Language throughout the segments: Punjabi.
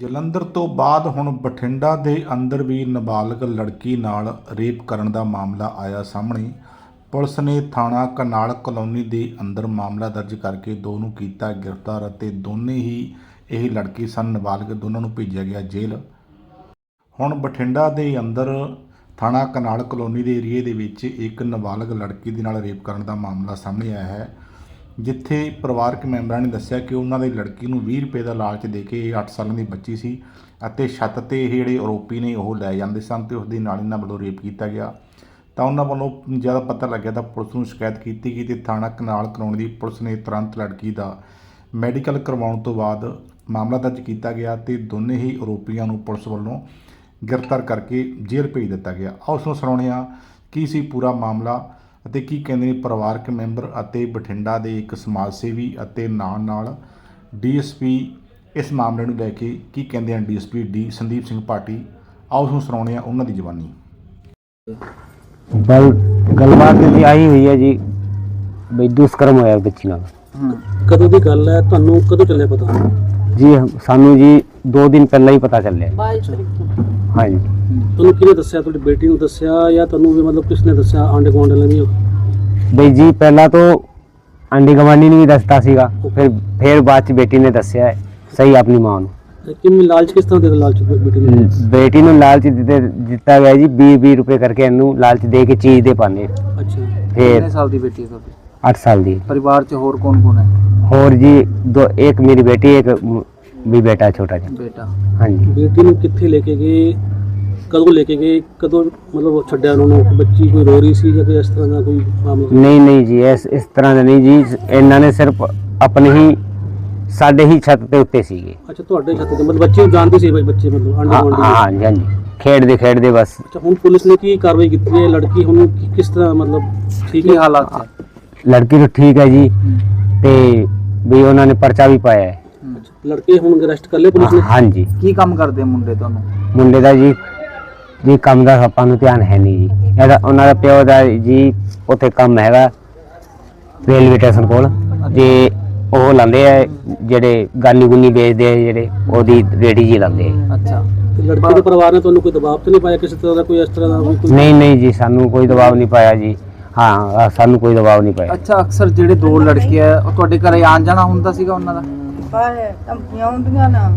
ਜਲੰਧਰ ਤੋਂ ਬਾਅਦ ਹੁਣ ਬਠਿੰਡਾ ਦੇ ਅੰਦਰ ਵੀ ਨਾਬਾਲਗ ਲੜਕੀ ਨਾਲ ਰੇਪ ਕਰਨ ਦਾ ਮਾਮਲਾ ਆਇਆ ਸਾਹਮਣੇ। ਪੁਲਿਸ ਨੇ ਥਾਣਾ ਕਨਾਲ ਕਲੋਨੀ ਦੇ ਅੰਦਰ ਮਾਮਲਾ ਦਰਜ ਕਰਕੇ ਦੋ ਨੂੰ ਕੀਤਾ ਗ੍ਰਿਫਤਾਰ ਅਤੇ ਦੋਨੇ ਹੀ ਇਹ ਲੜਕੀ ਸਨ, ਨਾਬਾਲਗ, ਦੋਨਾਂ ਨੂੰ ਭੇਜਿਆ ਗਿਆ ਜੇਲ੍ਹ। ਹੁਣ ਬਠਿੰਡਾ ਦੇ ਅੰਦਰ ਥਾਣਾ ਕਨਾਲ ਕਲੋਨੀ ਦੇ ਏਰੀਏ ਦੇ ਵਿੱਚ ਇੱਕ ਨਾਬਾਲਗ ਲੜਕੀ ਦੇ ਨਾਲ ਰੇਪ ਕਰਨ ਦਾ ਮਾਮਲਾ ਸਾਹਮਣੇ ਆਇਆ ਹੈ। ਜਿੱਥੇ ਪਰਿਵਾਰਕ ਮੈਂਬਰਾਂ ਨੇ ਦੱਸਿਆ ਕਿ ਉਹਨਾਂ ਦੀ ਲੜਕੀ ਨੂੰ 20 ਰੁਪਏ ਦਾ ਲਾਲਚ ਦੇ ਕੇ ਇਹ 8 ਸਾਲਾਂ ਦੀ ਬੱਚੀ ਸੀ ਅਤੇ ਛੱਤ ਤੇ ਇਹ ਜਿਹੜੇ ਆਰੋਪੀ ਨੇ ਉਹ ਲੈ ਜਾਂਦੇ ਸਨ ਤੇ ਉਸ ਦੀ ਨਾਲ ਇਹਨਾਂ ਵੱਲੋਂ ਰੇਪ ਕੀਤਾ ਗਿਆ। ਤਾਂ ਉਹਨਾਂ ਵੱਲੋਂ ਜ਼ਿਆਦਾ ਪਤਾ ਲੱਗਿਆ ਤਾਂ ਪੁਲਿਸ ਨੂੰ ਸ਼ਿਕਾਇਤ ਕੀਤੀ ਗਈ ਤੇ ਥਾਣਾ ਕਨਾਲ ਕਰਾਉਣ ਦੀ ਪੁਲਿਸ ਨੇ ਤੁਰੰਤ ਲੜਕੀ ਦਾ ਮੈਡੀਕਲ ਕਰਵਾਉਣ ਤੋਂ ਬਾਅਦ ਮਾਮਲਾ ਦਰਜ ਕੀਤਾ ਗਿਆ ਤੇ ਦੋਨੇ ਹੀ ਆਰੋਪੀਆਂ ਨੂੰ ਪੁਲਿਸ ਵੱਲੋਂ ਗ੍ਰਿਫਤਾਰ ਕਰਕੇ ਜੇਲ੍ਹ ਭੇਜ ਦਿੱਤਾ ਗਿਆ। ਆਓ ਉਸ ਨੂੰ ਸੁਣਾਉਂਦੇ ਹਾਂ ਕੀ ਸੀ ਪੂਰਾ ਮਾਮਲਾ। ਅਤੇ ਕੀ ਕਹਿੰਦੇ ਨੇ ਪਰਿਵਾਰਕ ਮੈਂਬਰ ਅਤੇ ਬਠਿੰਡਾ ਦੇ ਇੱਕ ਸਮਾਜ ਸੇਵੀ ਅਤੇ ਨਾਲ ਨਾਲ ਡੀਐਸਪੀ ਇਸ ਮਾਮਲੇ ਨੂੰ ਲੈ ਕੇ ਕੀ ਕਹਿੰਦੇ ਹਨ ਡੀਐਸਪੀ ਡੀ ਸੰਦੀਪ ਸਿੰਘ ਪਾਟੀ ਆਓ ਉਸ ਨੂੰ ਸੁਣਾਉਂਦੇ ਹਾਂ ਉਹਨਾਂ ਦੀ ਜ਼ੁਬਾਨੀ ਬਲ ਗੱਲਬਾਤ ਜੀ ਆਈ ਹੋਈ ਹੈ ਜੀ ਬਈ ਦੁਸ਼ਕਰਮ ਹੋਇਆ ਬੱਚੀ ਨਾਲ। ਕਦੋਂ ਦੀ ਗੱਲ ਹੈ? ਤੁਹਾਨੂੰ ਕਦੋਂ ਚੱਲਿਆ ਪਤਾ? ਜੀ ਸਾਨੂੰ ਜੀ 2 ਦਿਨ ਪਹਿਲਾਂ ਹੀ ਪਤਾ ਚੱਲਿਆ। ਹਾਂਜੀ। ਤੁਹਾਨੂੰ ਕਿਹਨੇ ਦੱਸਿਆ? ਤੁਹਾਡੀ ਬੇਟੀ ਨੂੰ ਦੱਸਿਆ ਜਾਂ ਤੁਹਾਨੂੰ ਵੀ ਮਤਲਬ ਕਿਸਨੇ ਦੱਸਿਆ? ਆਂਡੇ ਗੁਆਂਢ ਨੇ ਬਈ ਜੀ ਪਹਿਲਾਂ ਤੋਂ ਆਂਡੀ ਗਵਾਨੀ ਨੇ ਵੀ ਦੱਸਤਾ ਸੀਗਾ। ਫਿਰ ਫਿਰ ਬਾਅਦ ਚ ਬੇਟੀ ਨੇ ਦੱਸਿਆ ਹੈ, ਸਹੀ ਆਪਣੀ ਮਾਂ ਨੂੰ। ਕਿੰਨੇ ਲਾਲਚ ਕਿਸ ਤਰ੍ਹਾਂ ਦੇ ਦਿੱਤਾ ਲਾਲਚ ਬੇਟੀ ਨੂੰ? ਬੇਟੀ ਨੂੰ ਲਾਲਚ ਦਿੱਤੇ ਦਿੱਤਾ ਗਿਆ ਜੀ 20 20 ਰੁਪਏ ਕਰਕੇ ਇਹਨੂੰ ਲਾਲਚ ਦੇ ਕੇ ਚੀਜ਼ ਦੇ ਪਾਣੇ ਅੱਛਾ। ਫਿਰ ਕਿੰਨੇ ਸਾਲ ਦੀ ਬੇਟੀ ਹੈ ਤੁਹਾਡੀ? 8 ਸਾਲ ਦੀ। ਪਰਿਵਾਰ 'ਚ ਹੋਰ ਕੌਣ ਕੌਣ ਹੈ? ਹੋਰ ਜੀ ਦੋ ਇੱਕ ਮੇਰੀ ਬੇਟੀ ਇੱਕ ਮ- ਵੀ ਬੇਟਾ ਛੋਟਾ ਜਿਹਾ। ਬੇਟਾ। ਹਾਂਜੀ। ਬੇਟੀ ਨੂੰ ਕਿੱਥੇ ਲੈ ਕੇ ਗਏ? ਕਦੋਂ ਲੈ ਕੇ ਗਏ? ਕਦੋਂ ਮਤਲਬ ਉਹ ਛੱਡਿਆ ਉਹਨਾਂ ਨੂੰ? ਬੱਚੀ ਕੋਈ ਰੋ ਰਹੀ ਸੀ ਜਾਂ ਕੋਈ ਇਸ ਤਰ੍ਹਾਂ ਦਾ ਕੋਈ ਮਾਮਲਾ ਨਹੀਂ ਨਹੀਂ ਜੀ ਇਸ ਇਸ ਤਰ੍ਹਾਂ ਦਾ ਨਹੀਂ ਜੀ। ਇਹਨਾਂ ਨੇ ਸਿਰਫ ਆਪਣੇ ਹੀ ਸਾਡੇ ਹੀ ਛੱਤ ਦੇ ਉੱਤੇ ਸੀਗੇ। ਅੱਛਾ ਤੁਹਾਡੇ ਛੱਤ ਤੇ। ਮਤਲਬ ਬੱਚੇ ਨੂੰ ਜਾਣਦੇ ਸੀ ਬਈ ਬੱਚੇ ਮਤਲਬ ਆਂਡੇ ਹਾਂ ਹਾਂਜੀ ਹਾਂਜੀ। ਖੇਡਦੇ ਖੇਡਦੇ ਬਸ। ਅੱਛਾ ਹੁਣ ਪੁਲਿਸ ਨੇ ਕੀ ਕਾਰਵਾਈ ਕੀਤੀ ਹੈ? ਲੜਕੀ ਹੁਣ ਕੀ- ਕਿਸ ਤਰ੍ਹਾਂ ਮਤਲਬ ਠੀਕ ਹੈ? ਹਾਲਾਤ ਹੈ? ਲੜਕੀ ਤਾਂ ਠੀਕ ਹੈ ਜੀ। ਤੇ ਵੀ ਉਹਨਾਂ ਨੇ ਪਰਚਾ ਵੀ ਪਾਇਆ ਹੈ। ਲੜਕੇ ਹੁਣ ਅਰੈਸਟ ਕਰ ਲਿਆ ਪੁਲਿਸ ਨੇ? ਹਾਂਜੀ। ਕੀ ਕੰਮ ਕਰਦੇ ਆ ਮੁੰਡੇ ਤੁਹਾਨੂੰ? ਮੁੰਡੇ ਦਾ ਜੀ ਜੀ ਕੰਮ ਦਾ ਆਪਾਂ ਨੂੰ ਧਿਆਨ ਹੈ ਨਹੀਂ ਜੀ। ਇਹਦਾ ਉਹਨਾਂ ਦਾ ਪਿਓ ਦਾ ਜੀ ਉੱਥੇ ਕੰਮ ਹੈਗਾ ਰੇਲਵੇ ਸਟੇਸ਼ਨ ਕੋਲ। ਜੇ ਉਹ ਲਾਉਂਦੇ ਆ ਜਿਹੜੇ ਗਾਨੀ ਗੁੰਨੀ ਵੇਚਦੇ ਆ ਜਿਹੜੇ ਉਹਦੀ ਰੇੜੀ ਜੀ ਲਾਉਂਦੇ ਆ। ਅੱਛਾ। ਤੇ ਲੜਕੇ ਦੇ ਪਰਿਵਾਰ ਨੇ ਤੁਹਾਨੂੰ ਕੋਈ ਦਬਾਅ ਤਾਂ ਨਹੀਂ ਪਾਇਆ ਕਿਸੇ ਤਰ੍ਹਾਂ ਦਾ ਕੋਈ ਇਸ ਤਰ੍ਹਾਂ ਦਾ ਵੀ ਕੋਈ ਨਹੀਂ ਨਹੀਂ ਜੀ ਸਾਨੂੰ ਕੋਈ ਦਬਾਅ ਨਹੀਂ ਪਾਇਆ ਜੀ। ਹਾਂ ਸਾਨੂੰ ਕੋਈ ਦਬਾਅ ਨਹੀਂ ਪਾਇਆ। ਅੱਛਾ ਅਕਸਰ ਜਿਹੜੇ ਦੋ ਲੜਕੇ ਆ ਉਹ ਤੁਹਾਡੇ ਘਰੇ ਆਣ ਜਾਣਾ ਹੁੰਦਾ ਸੀਗਾ ਉਹਨਾਂ ਦਾ? ਪਾਏ ਧਮਕੀਆਂ ਹੁੰਦੀਆਂ ਨਾ।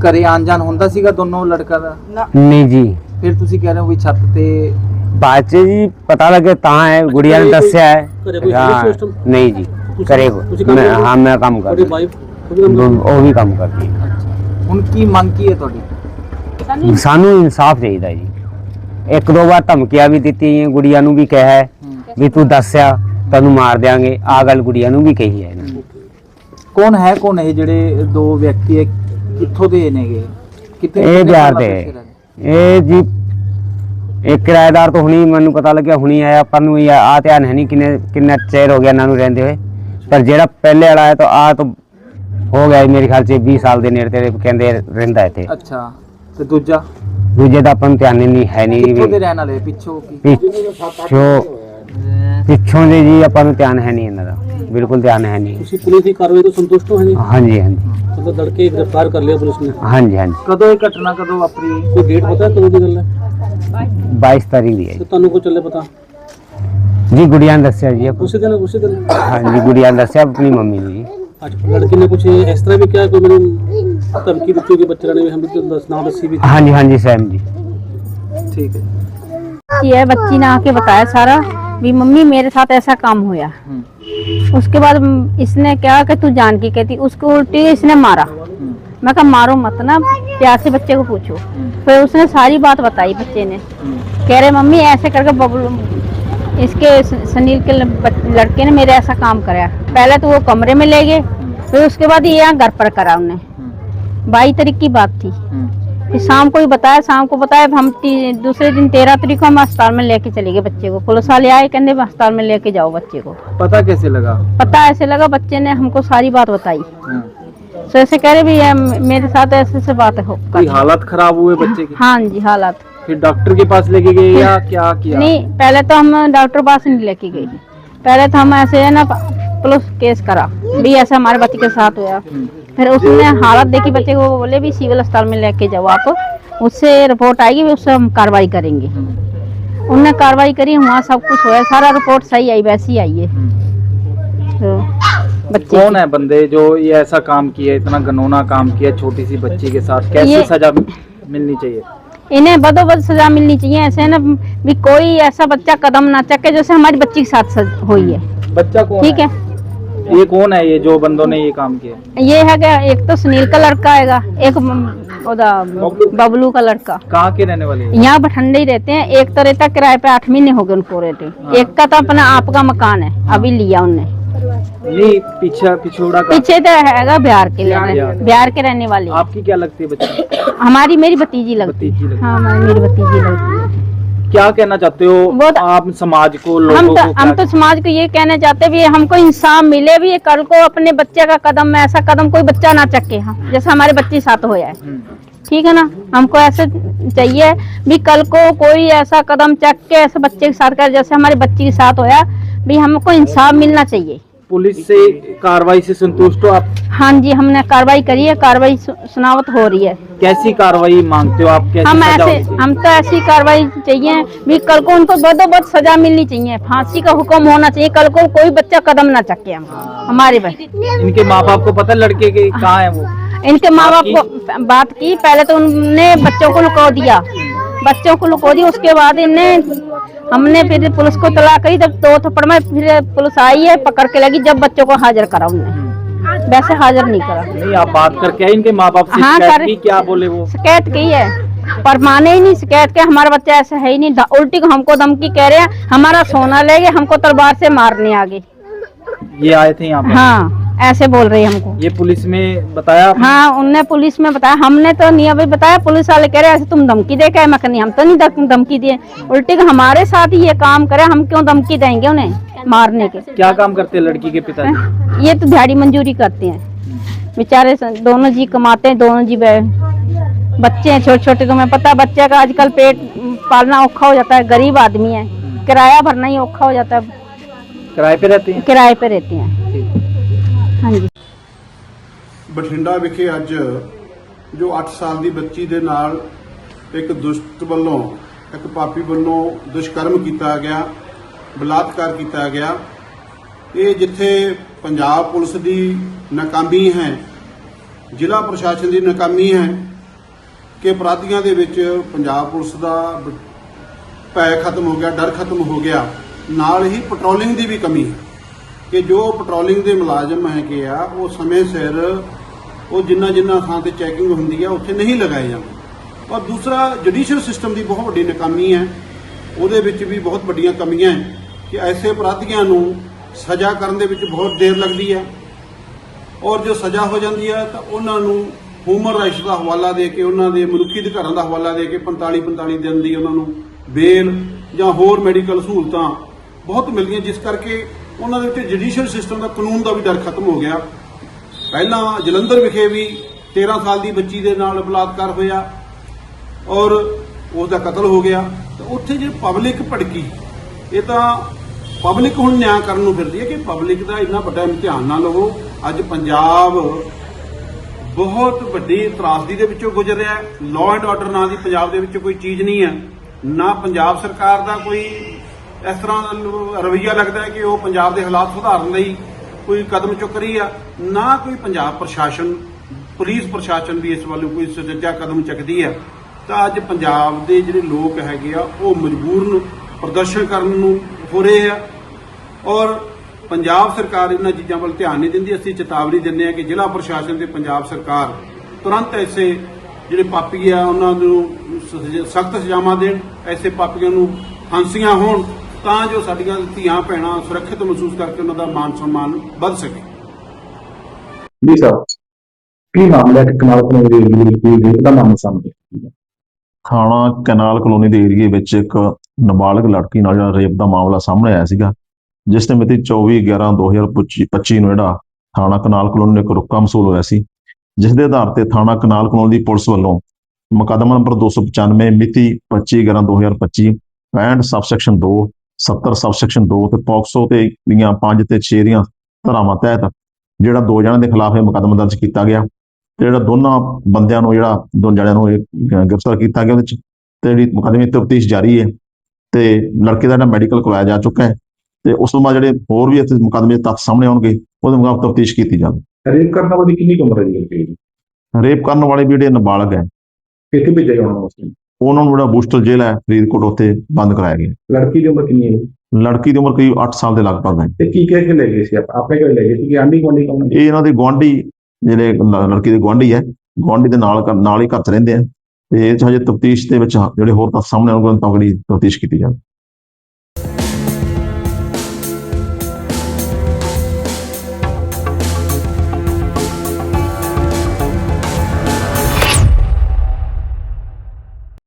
ਘਰੇ ਆਣ ਜਾਣ ਹੁੰਦਾ ਸੀਗਾ ਦੋਨੋਂ ਲੜਕਾ ਦਾ? ਨਾ। ਨਹੀਂ ਜੀ। ਫਿਰ ਤੁਸੀਂ ਕਹਿ ਰਹੇ ਹੋ ਵੀ ਛੱਤ ਤੇ ਬਾਅਦ ਚ ਜੀ ਪਤਾ ਲੱਗੇ ਤਾਂ ਹੈ ਗੁੜੀਆ ਨੇ ਘਰੇ ਕੋਈ- ਦੱਸਿਆ ਹੈ। ਘਰੇ ਕੋਈ ਹਾਂ, service system? ਨਹੀਂ ਜੀ ਤੁਸੀਂ- ਕਰੇ ਤੁਸੀਂ ਕੰਮ ਮੈਂ ਕਰਦੇ ਹੋ? ਹਾਂ ਮੈਂ ਕੰਮ ਤੁਹਾਡੀ ਕਰਦਾ। ਵਾਈਫ ਉਹ ਵੀ ਕੰਮ ਕਰਦੀ ਉਹ ਵੀ ਕੰਮ ਕਰਦੀ ਹੈ। ਹੁਣ ਕੀ ਮੰਗ ਕੀ ਹੈ ਤੁਹਾਡੀ? ਸਾਨੂੰ ਇਨਸਾਫ ਚਾਹੀਦਾ ਜੀ। ਇੱਕ ਦੋ ਵਾਰ ਧਮਕੀਆਂ ਵੀ ਦਿੱਤੀਆਂ ਗੁੜੀਆ ਨੂੰ ਵੀ ਕਿਹਾ ਹੈ ਵੀ ਤੂੰ ਦੱਸਿਆ ਤੈਨੂੰ ਮਾਰ ਦਿਆਂਗੇ। ਆ ਗੱਲ ਗੁੜੀਆ ਨੂੰ ਵੀ ਕਹੀ ਹੈ ਇਹਨੇ। ਕੌਣ ਹੈ ਕੌਣ ਇਹ ਜਿਹੜੇ ਦੋ ਵਿਅਕਤੀ ਹੈ ਕਿੱਥੋਂ ਦੇ ਨੇਗੇ? ਕਿਤੇ ਇਹ ਬਿਹਾਰ ਦੇ ਇਹ ਜੀ ਇੱਕ ਕਿਰਾਏਦਾਰ ਤੋਂ ਹੁਣੀ ਮੈਨੂੰ ਪਤਾ ਲੱਗਿਆ ਹੁਣੀ ਆਇਆ ਪਰ ਨੂੰ ਇਹ ਆ ਧਿਆਨ ਹੈ ਨਹੀਂ ਕਿੰਨੇ ਕਿੰਨਾ ਚਿਰ ਹੋ ਗਿਆ ਇਹਨਾਂ ਨੂੰ ਰਹਿੰਦੇ ਹੋਏ। ਪਰ ਜਿਹੜਾ ਪਹਿਲੇ ਵਾਲਾ ਹੈ ਤਾਂ ਆ ਤਾਂ ਹੋ ਗਿਆ ਮੇਰੇ ਖਿਆਲ 'ਚ 20 ਸਾਲ ਦੇ ਨੇੜੇ ਤੇੜੇ ਕਹਿੰਦੇ ਰਹਿੰਦਾ ਇੱਥੇ। ਅੱਛਾ ਤੇ ਦੂਜਾ? ਦੂਜੇ ਦਾ ਆਪਾਂ ਨੂੰ ਧਿਆਨ ਨਹੀਂ ਹੈ ਨਹੀਂ ਕਿੱਥੋਂ ਦੇ ਰਹਿਣ ਵਾਲੇ? ਪਿੱਛੋਂ ਕੀ? ਪਿੱਛੋਂ ਪਿੱਛੋਂ ਦੇ ਜੀ ਆਪਾਂ ਨੂੰ ਧਿਆਨ ਹੈ ਨਹੀਂ ਇਹਨਾਂ ਦਾ ਬਿਲਕੁਲ ਧਿਆਨ ਹੈ ਨਹੀਂ ਤੁਸੀਂ ਪੁਲਿਸ ਦੀ ਕਾਰਵਾਈ ਤੋਂ ਸੰਤੁਸ਼ਟ ਹੋ ਜੀ ਹਾਂਜੀ ਹਾਂਜੀ ਮਤਲਬ ਲੜਕੇ ਗ੍ਰਿਫਤਾਰ ਕਰ ਲਿਆ ਪੁਲਿਸ ਨੇ ਹਾਂਜੀ ਹਾਂਜੀ ਕਦੋਂ ਇਹ ਘਟਨਾ ਕਦੋਂ ਵਾਪਰੀ ਕੋਈ ਡੇਟ ਪਤਾ ਹੈ ਕਦੋਂ ਦੀ ਗੱਲ ਹੈ 22 ਤਾਰੀਖ ਦੀ ਹੈ ਤੇ ਤੁਹਾਨੂੰ ਕੋਈ ਚੱਲੇ ਪਤਾ ਜੀ ਗੁੜੀਆ ਨੇ ਦੱਸਿਆ ਜੀ ਆਪਾਂ- ਉਸੇ ਦਿਨ ਉਸੇ ਦਿਨ ਹਾਂਜੀ ਗੁੜੀਆ ਨੇ ਦੱਸਿਆ ਆਪਣੀ ਮੰਮੀ ਨੂੰ ਜੀ ਅੱਛਾ ਲੜਕੀ ਨੇ ਕੁਝ ਇਸ ਤਰ੍ਹਾਂ ਵੀ ਕਿਹਾ ਕੋਈ ਮੈਨੂੰ ਧਮਕੀ ਦਿੱਤੀ ਕਿ ਬੱਚੇ ਨੇ ਹਮ ਤੇ ਦੱਸ ਨਾ ਦੱਸੀ ਵੀ ਹਾਂਜੀ ਹਾਂਜੀ ਸੈਮ ਜੀ ਠੀਕ ਹੈ की है बच्ची ने आके बताया सारा भी मम्मी मेरे साथ ऐसा काम हुआ। हम्म, उसके बाद इसने क्या कि तू जान की कहती उसको उल्टी इसने मारा। हम्म, मैं कहा मारो मत ना प्यार से बच्चे को पूछो। फिर उसने सारी बात बताई बच्चे ने। हम्म, कह रहे मम्मी ऐसे करके बबलू इसके सुनील के लड़के ने मेरे ऐसा काम कराया। पहले तो वो कमरे में ले गए फिर उसके बाद ये यहाँ घर पर करा उन्हें। बाई तारीख की बात थी। हम्म, फिर शाम को ही बताया शाम को बताया हम दूसरे दिन तेरह तारीख को हम अस्पताल में लेके चले गए बच्चे को। पुलिस वाले आए कहने अस्पताल में लेके जाओ बच्चे को। पता कैसे लगा? पता ऐसे लगा बच्चे ने हमको सारी बात बताई। हाँ, तो ऐसे कह रहे भी मेरे साथ ऐसे ऐसे बात हो कोई हालत खराब हुए बच्चे की? हाँ जी हालात। फिर डॉक्टर के पास लेके गए या क्या किया? नहीं पहले तो हम डॉक्टर पास नहीं लेके गए। पहले तो हम ऐसे है ना पुलिस केस करा भी ऐसा हमारे बच्चे के साथ हुआ। हम्म, फिर उसने हालत देखी बच्चे को बोले भी सिविल अस्पताल में लेके जाओ आप। उससे रिपोर्ट आएगी उससे हम कार्रवाई करेंगे। उनने कार्रवाई करी वहाँ सब कुछ हुआ सारा रिपोर्ट सही आई वैसी आई है। तो बच्चे कौन है बंदे जो ये ऐसा काम किया इतना गनौना काम किया छोटी सी बच्ची के साथ? कैसे सजा मिलनी चाहिए? इन्हें बदोबद सजा मिलनी चाहिए ऐसे ना भी कोई ऐसा बच्चा कदम ना चके जैसे हमारी बच्ची के साथ हुई है। बच्चा कौन ठीक है? ये कौन है ये जो बंदों ने ये काम किया? ये है क्या एक तो सुनील का लड़का आएगा एक बबलू। का लड़का। कहाँ के रहने वाले यहाँ बठंडे ही रहते हैं एक तो रहता किराए पे आठ महीने हो गए उनको रहते। एक का तो अपना आपका मकान है अभी लिया उनने। नहीं पीछे पिछोड़ा का? पीछे तो हैगा बिहार के। लिए बिहार। के रहने वाले। आपकी क्या लगती है बच्ची? हमारी मेरी भतीजी लगती है। हाँ हमारी मेरी भतीजी लगती है। क्या कहना चाहते हो तो- आप समाज को लोगों हम तो को हम तो समाज को ये कहना चाहते भी हमको इंसाफ मिले भी कल को अपने बच्चे का कदम में ऐसा कदम कोई बच्चा ना चके हम जैसे हमारे बच्चे साथ हो है हम्म, ठीक है ना? हमको ऐसे चाहिए भी कल को कोई ऐसा कदम चक के ऐसे बच्चे के साथ कर जैसे हमारे बच्चे के साथ होया भी हमको इंसाफ मिलना चाहिए। पुलिस से कार्रवाई से संतुष्ट हो आप? हाँ जी हमने कार्रवाई करी है कार्रवाई सुनावत हो रही है। कैसी कार्रवाई मांगते हो आप? कैसी हम ऐसे हम तो ऐसी कार्रवाई चाहिए भी कल को उनको बदोबद सजा मिलनी चाहिए। फांसी का हुक्म होना चाहिए कल को कोई बच्चा कदम ना चके हम हमारे भाई इनके माँ बाप को पता लड़के के कहाँ है वो? इनके माँ बाप को बात की पहले तो उनने बच्चों को लुका दिया। बच्चों को लुको दिया उसके बाद इनने हमने फिर पुलिस को तला करी। जब दो थप्पड़ में फिर पुलिस आई है पकड़ के लगी। जब बच्चों को हाजिर करा उनने वैसे हाजिर नहीं करा। नहीं आप बात करके आए इनके माँ बाप से हाँ, कर- क्या बोले वो? शिकायत की है। पर माने ही नहीं शिकायत के हमारा बच्चा ऐसा है ही नहीं। उल्टी को हमको धमकी कह रहे हैं हमारा सोना ले गए हमको तलवार से मारने आगे। ये आए थे यहाँ हाँ। ऐसे बोल रही हमको। ये पुलिस में बताया आपने? हाँ उनने पुलिस में बताया। हमने तो नहीं अभी बताया पुलिस वाले कह रहे ऐसे तुम धमकी दे के मैं कहनी हम तो नहीं धमकी दिए। उल्टी के हमारे साथ ही ये काम करे हम क्यों धमकी देंगे उन्हें मारने के? क्या काम करते हैं लड़की के पिता ये तो दिहाड़ी मंजूरी करते हैं। बेचारे दोनों जी कमाते हैं दोनों जी बच्चे हैं छोटे छोटे तुम्हें पता है बच्चे का आजकल पेट पालना औखा हो जाता है गरीब आदमी है। किराया भरना ही औखा हो जाता है। किराए पे रहते हैं? किराए पे रहते हैं। ਹਾਂਜੀ। ਬਠਿੰਡਾ ਵਿਖੇ ਅੱਜ ਜੋ 8 ਸਾਲ ਦੀ ਬੱਚੀ ਦੇ ਨਾਲ ਇੱਕ ਦੁਸ਼ਟ ਵੱਲੋਂ, ਇੱਕ ਪਾਪੀ ਵੱਲੋਂ ਦੁਸ਼ਕਰਮ ਕੀਤਾ ਗਿਆ, ਬਲਾਤਕਾਰ ਕੀਤਾ ਗਿਆ। ਇਹ ਜਿੱਥੇ ਪੰਜਾਬ ਪੁਲਿਸ ਦੀ ਨਾਕਾਮੀ ਹੈ, ਜ਼ਿਲ੍ਹਾ ਪ੍ਰਸ਼ਾਸਨ ਦੀ ਨਾਕਾਮੀ ਹੈ, ਕਿ ਅਪਰਾਧੀਆਂ ਦੇ ਵਿੱਚ ਪੰਜਾਬ ਪੁਲਿਸ ਦਾ ਭੈ ਖਤਮ ਹੋ ਗਿਆ, ਡਰ ਖਤਮ ਹੋ ਗਿਆ, ਨਾਲ ਹੀ ਪੈਟਰੋਲਿੰਗ ਦੀ ਵੀ ਕਮੀ ਹੈ। ਕਿ ਜੋ ਪੈਟਰੋਲਿੰਗ ਦੇ ਮੁਲਾਜ਼ਮ ਹੈਗੇ ਆ, ਉਹ ਸਮੇਂ ਸਿਰ ਉਹ ਜਿੰਨਾ ਜਿੰਨਾ ਥਾਂ ਤੇ ਚੈਕਿੰਗ ਹੁੰਦੀ ਆ, ਉੱਥੇ ਨਹੀਂ ਲਗਾਏ ਜਾਂਦੇ। ਔਰ ਦੂਸਰਾ ਜੁਡੀਸ਼ੀਅਲ ਸਿਸਟਮ ਦੀ ਬਹੁਤ ਵੱਡੀ ਨਕਾਮੀ ਹੈ। ਉਹਦੇ ਵਿੱਚ ਵੀ ਬਹੁਤ ਵੱਡੀਆਂ ਕਮੀਆਂ ਹੈ ਕਿ ਐਸੇ ਅਪਰਾਧੀਆਂ ਨੂੰ ਸਜ਼ਾ ਕਰਨ ਦੇ ਵਿੱਚ ਬਹੁਤ ਦੇਰ ਲੱਗਦੀ ਹੈ। ਔਰ ਜੋ ਸਜ਼ਾ ਹੋ ਜਾਂਦੀ ਹੈ ਤਾਂ ਉਹਨਾਂ ਨੂੰ ਹਿਊਮਨ ਰਾਈਟਸ ਦਾ ਹਵਾਲਾ ਦੇ ਕੇ, ਉਹਨਾਂ ਦੇ ਮਨੁੱਖੀ ਅਧਿਕਾਰਾਂ ਦਾ ਹਵਾਲਾ ਦੇ ਕੇ 45 45 ਦਿਨ ਦੀ ਉਹਨਾਂ ਨੂੰ ਬੇਲ ਜਾਂ ਹੋਰ ਮੈਡੀਕਲ ਸਹੂਲਤਾਂ ਬਹੁਤ ਮਿਲਦੀਆਂ, ਜਿਸ ਕਰਕੇ ਉਹਨਾਂ ਦੇ ਉੱਤੇ ਜੁਡੀਸ਼ੀਅਲ ਸਿਸਟਮ ਦਾ ਕਾਨੂੰਨ ਦਾ ਵੀ ਡਰ ਖਤਮ ਹੋ ਗਿਆ। ਪਹਿਲਾਂ ਜਲੰਧਰ ਵਿਖੇ ਵੀ 13 ਸਾਲ ਦੀ ਬੱਚੀ ਦੇ ਨਾਲ ਬਲਾਤਕਾਰ ਹੋਇਆ ਔਰ ਉਸ ਦਾ ਕਤਲ ਹੋ ਗਿਆ। ਤਾਂ ਉੱਥੇ ਜੇ ਪਬਲਿਕ ਭੜਕੀ, ਇਹ ਤਾਂ ਪਬਲਿਕ ਹੁਣ ਨਿਆਂ ਕਰਨ ਨੂੰ ਫਿਰਦੀ ਹੈ ਕਿ ਪਬਲਿਕ ਦਾ ਇੰਨਾ ਵੱਡਾ ਇਮਤਿਹਾਨ ਨਾ ਲਵੋ। ਅੱਜ ਪੰਜਾਬ ਬਹੁਤ ਵੱਡੀ ਤਰਾਸਦੀ ਦੇ ਵਿੱਚੋਂ ਗੁਜ਼ਰ ਰਿਹਾ ਹੈ। ਲਾਅ ਐਂਡ ਆਰਡਰ ਨਾਂ ਦੀ ਪੰਜਾਬ ਦੇ ਵਿੱਚ ਕੋਈ ਚੀਜ਼ ਨਹੀਂ ਹੈ। ਨਾ ਪੰਜਾਬ ਸਰਕਾਰ ਦਾ ਕੋਈ ਇਸ ਤਰ੍ਹਾਂ ਦਾ ਰਵੱਈਆ ਲੱਗਦਾ ਹੈ ਕਿ ਉਹ ਪੰਜਾਬ ਦੇ ਹਾਲਾਤ ਸੁਧਾਰਨ ਲਈ ਕੋਈ ਕਦਮ ਚੁੱਕ ਰਹੀ ਆ। ਨਾ ਕੋਈ ਪੰਜਾਬ ਪ੍ਰਸ਼ਾਸਨ, ਪੁਲਿਸ ਪ੍ਰਸ਼ਾਸਨ ਵੀ ਇਸ ਵੱਲ ਕੋਈ ਸੁਚੱਜਾ ਕਦਮ ਚੱਕਦੀ ਹੈ ਤਾਂ ਅੱਜ ਪੰਜਾਬ ਦੇ ਜਿਹੜੇ ਲੋਕ ਹੈਗੇ ਆ, ਉਹ ਮਜਬੂਰਨ ਪ੍ਰਦਰਸ਼ਨ ਕਰਨ ਨੂੰ ਹੋ ਰਹੇ ਆ। ਔਰ ਪੰਜਾਬ ਸਰਕਾਰ ਇਹਨਾਂ ਚੀਜ਼ਾਂ ਵੱਲ ਧਿਆਨ ਨਹੀਂ ਦਿੰਦੀ। ਅਸੀਂ ਚੇਤਾਵਨੀ ਦਿੰਦੇ ਹਾਂ ਕਿ ਜ਼ਿਲ੍ਹਾ ਪ੍ਰਸ਼ਾਸਨ ਤੇ ਪੰਜਾਬ ਸਰਕਾਰ ਤੁਰੰਤ ਐਸੇ ਜਿਹੜੇ ਪਾਪੀ ਆ, ਉਹਨਾਂ ਨੂੰ ਸਖਤ ਸਜ਼ਾਵਾਂ ਦੇਣ। ਐਸੇ ਪਾਪੀਆਂ ਨੂੰ ਫਾਂਸੀਆਂ ਹੋਣ। ਤਾਂ ਜੋ ਸਾਡੀਆਂ ਧੀਆਂ ਭੈਣਾਂ ਸੁਰੱਖਿਅਤ ਮਹਿਸੂਸ ਕਰਕੇ ਉਹਨਾਂ ਦਾ ਮਾਨ ਸਨਮਾਨ ਵੱਧ ਸਕੇ। ਜੀ ਸਰ ਕੀ ਮਾਮਲਾ ਹੈ? ਕਨਾਲ ਕਲੋਨੀ ਦੇ ਏਰੀਏ ਵਿੱਚ ਦਾ ਮਾਮਲਾ ਸਾਹਮਣੇ? ਥਾਣਾ ਕਨਾਲ ਕਲੋਨੀ ਦੇ ਏਰੀਏ ਵਿੱਚ ਇੱਕ ਨਾਬਾਲਗ ਲੜਕੀ ਨਾਲ ਜਿਹੜਾ ਰੇਪ ਦਾ ਮਾਮਲਾ ਸਾਹਮਣੇ ਆਇਆ ਸੀਗਾ ਜਿਸ ਨੇ ਮਿਤੀ 24/11/2025 ਨੂੰ ਜਿਹੜਾ ਥਾਣਾ ਕਨਾਲ ਕਲੋਨੀ ਨੂੰ ਇੱਕ ਰੁਕਾ ਮਸੂਲ ਹੋਇਆ ਸੀ ਜਿਸ ਦੇ ਆਧਾਰ ਤੇ ਥਾਣਾ ਕਨਾਲ ਕਲੋਨੀ ਦੀ ਪੁਲਿਸ ਵੱਲੋਂ ਮੁਕੱਦਮਾ ਨੰਬਰ 295 ਮਿਤੀ 25/11/2025 65 ਸਬਸੈਕਸ਼ਨ 2 70 ਸਬਸੈਕਸ਼ਨ 2 ਤੇ ਪੌਕਸੋ ਤੇ ਦੀਆਂ 5 ਤੇ 6 ਦੀਆਂ ਧਾਰਾਵਾਂ ਤਹਿਤ ਜਿਹੜਾ ਦੋ ਜਣਿਆਂ ਦੇ ਖਿਲਾਫ ਇਹ ਮੁਕੱਦਮਾ ਦਰਜ ਕੀਤਾ ਗਿਆ ਤੇ ਜਿਹੜਾ ਦੋਨਾਂ ਬੰਦਿਆਂ ਨੂੰ ਜਿਹੜਾ ਦੋ ਜਣਿਆਂ ਨੂੰ ਗ੍ਰਿਫਤਾਰ ਕੀਤਾ ਗਿਆ ਉਹਦੇ ਚ ਤੇ ਜਿਹੜੀ ਮੁਕੱਦਮੇ ਦੀ ਤਫਤੀਸ਼ ਜਾਰੀ ਹੈ ਤੇ ਲੜਕੇ ਦਾ ਜਿਹੜਾ ਮੈਡੀਕਲ ਕਰਵਾਇਆ ਜਾ ਚੁੱਕਾ ਹੈ ਤੇ ਉਸ ਤੋਂ ਬਾਅਦ ਜਿਹੜੇ ਹੋਰ ਵੀ ਇੱਥੇ ਮੁਕੱਦਮੇ ਤੱਥ ਸਾਹਮਣੇ ਆਉਣਗੇ ਉਹਦੇ ਮੁਤਾਬਕ ਤਫਤੀਸ਼ ਕੀਤੀ ਜਾਵੇ। ਰੇਪ ਕਰਨ ਵਾਲੀ ਕਿੰਨੀ ਉਮਰ ਹੈ ਜੀ ਰੇਪ ਕਰਨ ਵਾਲੇ ਵੀ ਜਿਹੜੇ ਨਾਬਾਲਗ ਹੈ। ਕਿੱਥੇ ਭੇਜਿਆ ਜਾਣਾ ਉਸ ਨੂੰ ਉਹਨਾਂ ਨੂੰ ਜਿਹੜਾ ਬੂਸਟਰ ਜੇਲ੍ਹ ਹੈ ਫਰੀਦਕੋਟ ਉੱਥੇ ਬੰਦ ਕਰਾਇਆ ਗਿਆ। ਲੜਕੀ ਦੀ ਉਮਰ ਕਿੰਨੀ ਹੈ? ਲੜਕੀ ਦੀ ਉਮਰ ਕਰੀਬ 8 ਸਾਲ ਦੇ ਲਗਭਗ ਹੈ। ਤੇ ਕੀ ਕਹਿ ਕੇ ਲੈ ਗਏ ਸੀ ਆਪ- ਆਪਣੇ ਘਰੇ ਲੈ ਗਏ? ਸੀ ਕਿ ਆਂਢੀ ਗੁਆਂਢੀ ਕੌਣ ਹੈ ਇਹ ਇਹਨਾਂ ਦੇ ਗੁਆਂਢੀ ਜਿਹੜੇ ਲੜਕੀ ਦੇ ਗੁਆਂਢੀ ਹੈ ਗੁਆਂਢੀ ਦੇ ਨਾਲ ਨਾਲ ਹੀ ਘਰ ਰਹਿੰਦੇ ਆ। ਤੇ ਇਹ ਹਜੇ ਤਫਤੀਸ਼ ਦੇ ਵਿੱਚ ਜਿਹੜੇ ਹੋਰ ਤੱਥ ਸਾਹਮਣੇ ਆਉਣਗੇ ਤੱਕ ਤਫਤੀਸ਼ ਕੀਤੀ ਜਾਵੇ